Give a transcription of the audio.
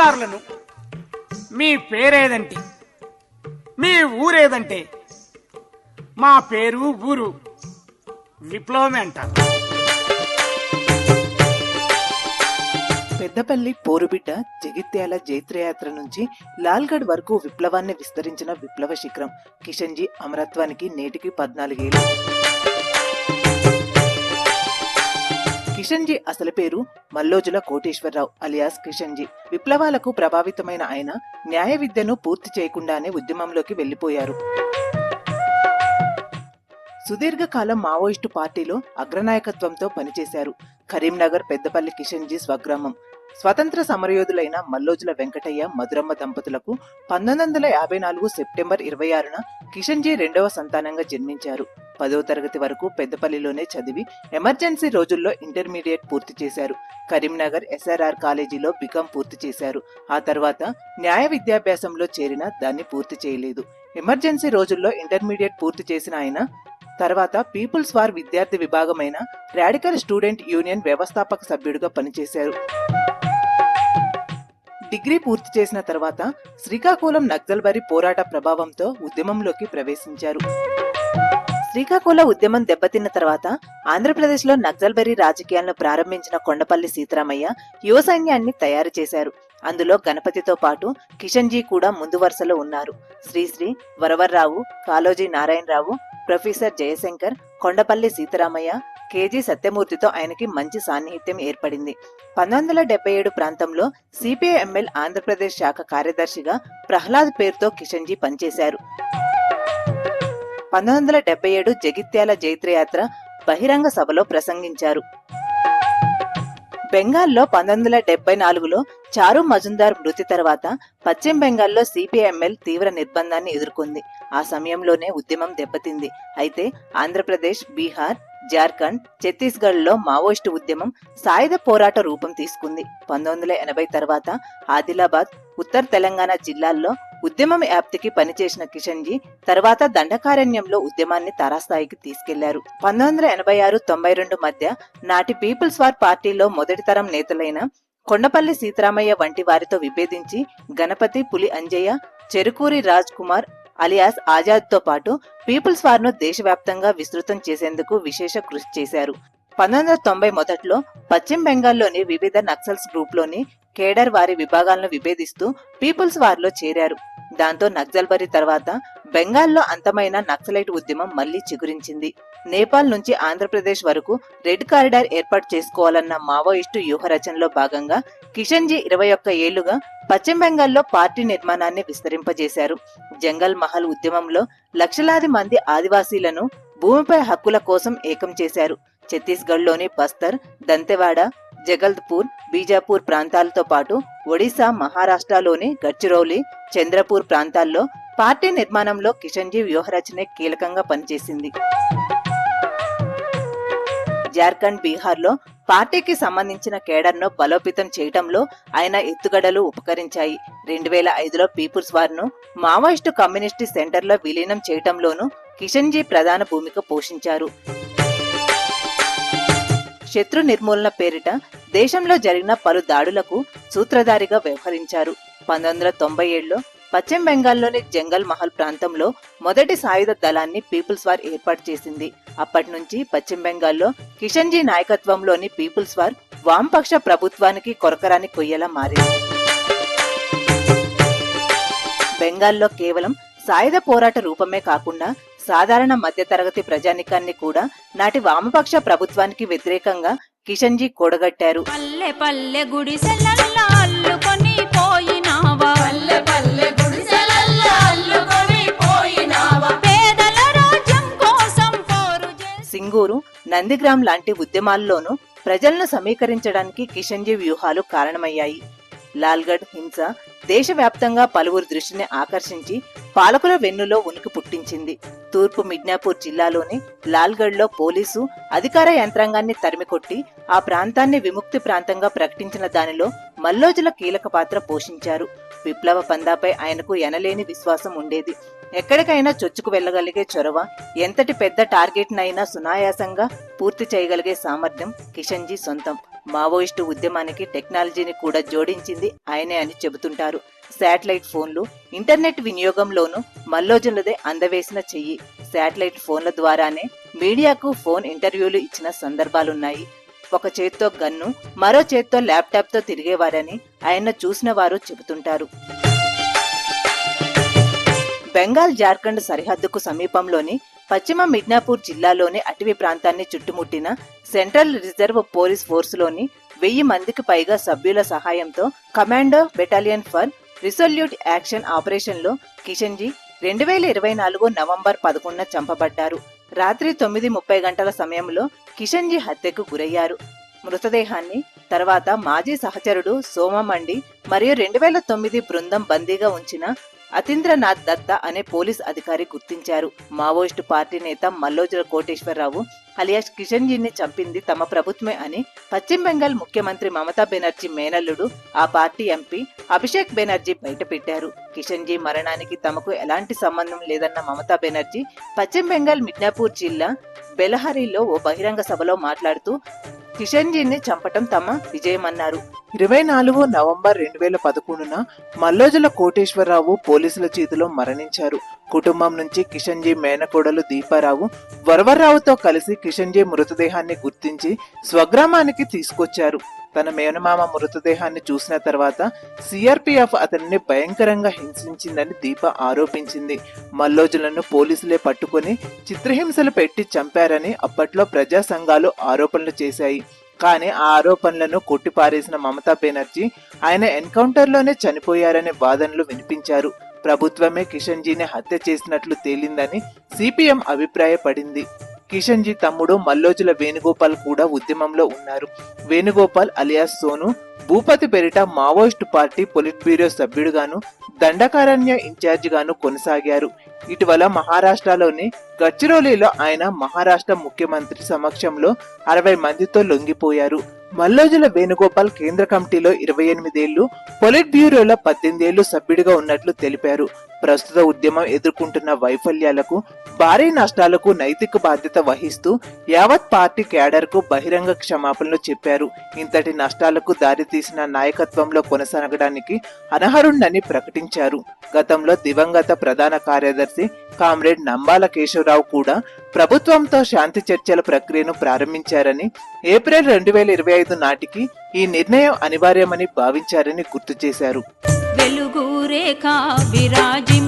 నమస్కారులను మీ పేరేదంటే మీ ఊరేదంటే మా పేరు ఊరు విప్లవమే అంటారు. పెద్దపల్లి పోరుబిడ్డ జగిత్యాల జైత్రయాత్ర నుంచి లాల్గఢ్ వరకు విప్లవాన్ని విస్తరించిన విప్లవ శిఖరం కిషన్జీ అమరత్వానికి నేటికి పద్నాలుగేళ్ళు. కిషన్జీ అసలు పేరు మల్లోజుల కోటేశ్వరరావు అలియాస్ కిషన్జీ విప్లవాలకు ప్రభావితమైన ఆయన న్యాయ విద్యను పూర్తి చేయకుండానే ఉద్యమంలోకి వెళ్ళిపోయారు సుదీర్ఘకాలం మావోయిస్టు పార్టీలో అగ్రనాయకత్వంతో పనిచేశారు. కరీంనగర్ పెద్దపల్లి కిషన్జీ స్వగ్రామం. స్వతంత్ర సమరయోధులైన మల్లోజుల వెంకటయ్య మధురమ్మ దంపతులకు పంతొమ్మిది వందల యాభై నాలుగు సెప్టెంబర్ ఇరవై ఆరున కిషన్జీ రెండవ సంతానంగా జన్మించారు. పదో తరగతి వరకు పెద్దపల్లిలోనే చదివి ఎమర్జెన్సీ రోజుల్లో ఇంటర్మీడియట్ పూర్తి చేశారు. కరీంనగర్ ఎస్ఆర్ఆర్ కాలేజీలో బికాం పూర్తి చేశారు. ఆ తర్వాత న్యాయ విద్యాభ్యాసంలో చేరిన దాన్ని పూర్తి చేయలేదు. ఎమర్జెన్సీ రోజుల్లో ఇంటర్మీడియట్ పూర్తి చేసిన ఆయన తర్వాత పీపుల్స్ వార్ విద్యార్థి విభాగమైన రాడికల్ స్టూడెంట్ యూనియన్ వ్యవస్థాపక సభ్యుడిగా పనిచేశారు. డిగ్రీ పూర్తి చేసిన తర్వాత శ్రీకాకుళం నక్సల్బరి పోరాట ప్రభావంతో ఉద్యమంలోకి ప్రవేశించారు. శ్రీకాకుళం ఉద్యమం దెబ్బతిన్న తర్వాత ఆంధ్రప్రదేశ్లో నక్సల్బరీ రాజకీయాలను ప్రారంభించిన కొండపల్లి సీతారామయ్య యువ సైన్యాన్ని తయారు చేశారు. అందులో గణపతితో పాటు కిషన్జీ కూడా ముందు వరుసలో ఉన్నారు. Sri Sri Varavararao Kaloji Narayanarao professor Jayashankar Kondapalli Seetharamaiah K G సత్యమూర్తితో ఆయనకి మంచి సాన్నిహిత్యం ఏర్పడింది. పంతొమ్మిది వందల డెబ్బై ఏడు ప్రాంతంలో సిపిఐఎంఎల్ ఆంధ్రప్రదేశ్ శాఖ కార్యదర్శిగా ప్రహ్లాద్ పేరుతో కిషన్జీ పనిచేశారు. పంతొమ్మిది వందల డెబ్బై ఏడు జగిత్యాల జైత్రయాత్ర బహిరంగ సభలో ప్రసంగించారు. బెంగాల్లో పంతొమ్మిది వందల డెబ్బై నాలుగులో చారు మజుందార్ మృతి తర్వాత పశ్చిమ బెంగాల్లో సిపిఎంఎల్ తీవ్ర నిర్బంధాన్ని ఎదుర్కొంది. ఆ సమయంలోనే ఉద్యమం దెబ్బతింది. అయితే ఆంధ్రప్రదేశ్ బీహార్ జార్ఖండ్ ఛత్తీస్గఢ్లో మావోయిస్టు ఉద్యమం సాయుధ పోరాట రూపం తీసుకుంది. పంతొమ్మిది వందల ఎనభై తర్వాత ఆదిలాబాద్ ఉత్తర తెలంగాణ జిల్లాల్లో ఉద్యమం వ్యాప్తికి పనిచేసిన కిషన్జీ తర్వాత దండకారణ్యంలో ఉద్యమాన్ని తారాస్థాయికి తీసుకెళ్ళారు. పంతొమ్మిది వందల ఎనభై ఆరు తొంభై రెండు మధ్య నాటి పీపుల్స్ వార్ పార్టీలో మొదటి తరం నేతలైన కొండపల్లి సీతారామయ్య వంటి వారితో విభేదించి గణపతి పులి అంజయ్య చెరుకూరి రాజ్ కుమార్ అలియాస్ ఆజాద్తో పాటు పీపుల్స్ వార్ను దేశవ్యాప్తంగా విస్తృతం చేసేందుకు విశేష కృషి చేశారు. పంతొమ్మిది వందల తొంభై మొదట్లో పశ్చిమ బెంగాల్లోని వివిధ నక్సల్స్ గ్రూప్లోని కేడర్ వారి విభాగాలను విభేదిస్తూ పీపుల్స్ వార్లో చేరారు. దాంతో నక్సల్బరి తర్వాత బెంగాల్లో అంతమైన నక్సలైట్ ఉద్యమం మళ్ళీ చిగురించింది. నేపాల్ నుంచి ఆంధ్రప్రదేశ్ వరకు రెడ్ కారిడార్ ఏర్పాటు చేసుకోవాలన్న మావోయిస్టు వ్యూహరచనలో భాగంగా కిషన్జీ ఇరవై ఒక్క ఏళ్ళుగా పశ్చిమ బెంగాల్లో పార్టీ నిర్మాణాన్ని విస్తరింపజేశారు. జంగల్ మహల్ ఉద్యమంలో లక్షలాది మంది ఆదివాసీలను భూమిపై హక్కుల కోసం ఏకం చేశారు. ఛత్తీస్గఢ్లోని బస్తర్ దంతెవాడ జగల్ద్పూర్ బీజాపూర్ ప్రాంతాలతో పాటు ఒడిశా మహారాష్ట్రలోని గడ్చిరౌలి చంద్రపూర్ ప్రాంతాల్లో పార్టీ నిర్మాణంలో కిషన్జీ వ్యూహరచనే కీలకంగా పనిచేసింది. జార్ఖండ్ బీహార్లో పార్టీకి సంబంధించిన కేడర్ను బలోపేతం చేయడంలో ఆయన ఎత్తుగడలు ఉపకరించాయి. రెండు వేల ఐదులో పీపుల్స్ వార్ను మావోయిస్టు కమ్యూనిస్టు సెంటర్లో విలీనం చేయటంలోనూ కిషన్జీ ప్రధాన భూమిక పోషించారు. శత్రు నిర్మూలన పేరిట దేశంలో జరిగిన పలు దాడులకు సూత్రధారిగా వ్యవహరించారు. పంతొమ్మిది వందల తొంభై ఏడులో పశ్చిమ బెంగాల్లోని జంగల్ మహల్ ప్రాంతంలో మొదటి సాయుధ దళాన్ని పీపుల్స్ వార్ ఏర్పాటు చేసింది. అప్పటి నుంచి పశ్చిమ బెంగాల్లో కిషన్జీ నాయకత్వంలోని పీపుల్స్ వార్ వామపక్ష ప్రభుత్వానికి కొరకరాని కొయ్యలా మారింది. బెంగాల్లో కేవలం సాయుధ పోరాట రూపమే కాకుండా సాధారణ మధ్యతరగతి ప్రజానికాన్ని కూడా నాటి వామపక్ష ప్రభుత్వానికి వ్యతిరేకంగా కిషన్జీ కూడగట్టారు. పల్లె పల్లె గుడిసెల సింగూరు నందిగ్రామ్ లాంటి ఉద్యమాల్లోనూ ప్రజలను సమీకరించడానికి కిషన్జీ వ్యూహాలు కారణమయ్యాయి. లాల్గఢ్ హింస దేశవ్యాప్తంగా పలువురు దృష్టిని ఆకర్షించి పాలకుల వెన్నులో ఉనికి పుట్టించింది. తూర్పు మిడ్నాపూర్ జిల్లాలోని లాల్గఢ్లో పోలీసు అధికార యంత్రాంగాన్ని తరిమికొట్టి ఆ ప్రాంతాన్ని విముక్తి ప్రాంతంగా ప్రకటించిన దానిలో మల్లోజుల కీలక పాత్ర పోషించారు. విప్లవ పందాపై ఆయనకు ఎనలేని విశ్వాసం ఉండేది. ఎక్కడికైనా చొచ్చుకు వెళ్ళగలిగే చొరవ ఎంతటి పెద్ద టార్గెట్ నైనా సునాయాసంగా పూర్తి చేయగలిగే సామర్థ్యం కిషన్జీ సొంతం. మావోయిస్టు ఉద్యమానికి టెక్నాలజీని కూడా జోడించింది ఆయనే అని చెబుతుంటారు. శాటిలైట్ ఫోన్లు ఇంటర్నెట్ వినియోగంలోనూ మల్లోజులదే అందవేసిన చెయ్యి. శాటిలైట్ ఫోన్ల ద్వారానే మీడియాకు ఫోన్ ఇంటర్వ్యూలు ఇచ్చిన సందర్భాలున్నాయి. ఒక చేత్తో గన్ను మరో చేత్తో ల్యాప్టాప్తో తిరిగేవారని ఆయన చూసిన వారు చెబుతుంటారు. బెంగాల్ జార్ఖండ్ సరిహద్దుకు సమీపంలోని పశ్చిమ మిడ్నాపూర్ జిల్లాలోని అటవీ ప్రాంతాన్ని చుట్టుముట్టిన సెంట్రల్ రిజర్వ్ పోలీస్ ఫోర్సులోని వెయ్యి మందికి పైగా సభ్యుల సహాయంతో commando battalion for resolute action ఆపరేషన్లో కిషన్జీ రెండు వేల ఇరవై నాలుగు నవంబర్ పదకొండున చంపబడ్డారు. రాత్రి తొమ్మిది ముప్పై గంటల సమయంలో కిషన్జీ హత్యకు గురయ్యారు. మృతదేహాన్ని తర్వాత మాజీ సహచరుడు సోమమండి మరియు రెండు వేల తొమ్మిది బృందం బందీగా ఉంచిన అతీంద్రనాథ్ దత్త అనే పోలీస్ అధికారి గుర్తించారు. మావోయిస్టు పార్టీ నేత మల్లోజుల కోటేశ్వరరావు అలియాస్ కిషన్జీని చంపింది తమ ప్రభుత్వమే అని పశ్చిమ బెంగాల్ ముఖ్యమంత్రి మమతా బెనర్జీ మేనల్లుడు ఆ పార్టీ ఎంపీ అభిషేక్ బెనర్జీ బయటపెట్టారు. కిషన్జీ మరణానికి తమకు ఎలాంటి సంబంధం లేదన్న మమతా బెనర్జీ పశ్చిమ బెంగాల్ మిడ్నాపూర్ జిల్లా బెలహరిలో ఓ బహిరంగ సభలో మాట్లాడుతూ కిషన్జీని చంపటం తమ విజయమన్నారు. ఇరవై నాలుగు నవంబర్ రెండు వేల పదకొండున మల్లోజుల కోటేశ్వరరావు పోలీసుల చేతిలో మరణించారు. కుటుంబం నుంచి కిషన్జీ మేనకోడలు దీపారావు వరవరరావుతో కలిసి కిషన్జీ మృతదేహాన్ని గుర్తించి స్వగ్రామానికి తీసుకొచ్చారు. తన మేనమామ మృతదేహాన్ని చూసిన తర్వాత సిఆర్పిఎఫ్ అతనిని భయంకరంగా హింసించిందని దీప ఆరోపించింది. మల్లోజులను పోలీసులే పట్టుకొని చిత్రహింసలు పెట్టి చంపారని అప్పట్లో ప్రజా సంఘాలు ఆరోపణలు చేశాయి. కానీ ఆ ఆరోపణలను కొట్టిపారేసిన మమతా బెనర్జీ ఆయన ఎన్కౌంటర్లోనే చనిపోయారనే వాదనలు వినిపించారు. ప్రభుత్వమే కిషన్జీని హత్య చేసినట్లు తేలిందని సిపిఎం అభిప్రాయపడింది. కిషన్జీ తమ్ముడు మల్లోజుల వేణుగోపాల్ కూడా ఉద్యమంలో ఉన్నారు. వేణుగోపాల్ అలియాస్ సోను భూపతి పేరిట మావోయిస్ట్ పార్టీ పొలిట్ బ్యూరో సభ్యుడుగాను దండకారణ్య ఇన్ఛార్జిగాను కొనసాగారు. ఇటీవల మహారాష్ట్రలోని గచ్చిరోలీలో ఆయన మహారాష్ట్ర ముఖ్యమంత్రి సమక్షంలో అరవై మందితో లొంగిపోయారు. మల్లోజుల వేణుగోపాల్ కేంద్ర కమిటీలో ఇరవై ఎనిమిదేళ్ళు పొలిట్ బ్యూరోలో పద్దెనిమిదేళ్ళు సభ్యుడిగా ఉన్నట్లు తెలిపారు. ప్రస్తుత ఉద్యమం ఎదుర్కొంటున్న వైఫల్యాలకు భారీ నష్టాలకు నైతిక బాధ్యత వహిస్తూ యావత్ పార్టీ క్యాడర్కు బహిరంగ క్షమాపణలు చెప్పారు. ఇంతటి నష్టాలకు దారితీసిన నాయకత్వంలో కొనసాగడానికి అనర్హుండని ప్రకటించారు. గతంలో దివంగత ప్రధాన కార్యదర్శి కామ్రేడ్ నంబాల కేశవరావు కూడా ప్రభుత్వంతో శాంతి చర్చల ప్రక్రియను ప్రారంభించారని ఏప్రిల్ రెండు వేల ఇరవై ఐదు నాటికి ఈ నిర్ణయం అనివార్యమని భావించారని గుర్తు చేశారు. వెలుగు రేఖ విరాజిం